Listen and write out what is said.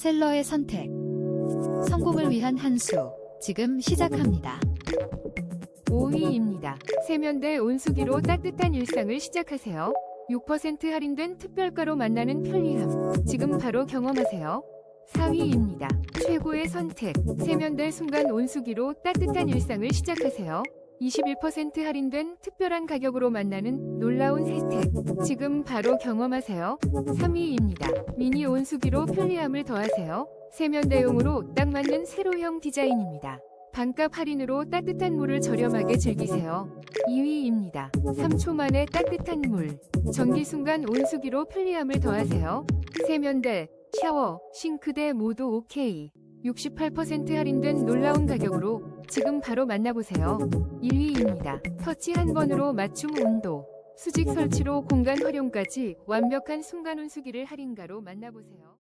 셀러의 선택. 성공을 위한 한 수. 지금 시작합니다. 5위입니다. 세면대 온수기로 따뜻한 일상을 시작하세요. 6% 할인된 특별가로 만나는 편리함. 지금 바로 경험하세요. 4위입니다. 최고의 선택. 세면대 순간 온수기로 따뜻한 일상을 시작하세요. 21% 할인된 특별한 가격으로 만나는 놀라운 혜택. 지금 바로 경험하세요. 3위입니다. 미니 온수기로 편리함을 더하세요. 세면대용으로 딱 맞는 세로형 디자인입니다. 반값 할인으로 따뜻한 물을 저렴하게 즐기세요. 2위입니다. 3초 만에 따뜻한 물. 전기 순간 온수기로 편리함을 더하세요. 세면대, 샤워, 싱크대 모두 오케이. 68% 할인된 놀라운 가격으로 지금 바로 만나보세요. 1위입니다. 터치 한 번으로 맞춤 온도. 수직 설치로 공간 활용까지 완벽한 순간 온수기를 할인가로 만나보세요.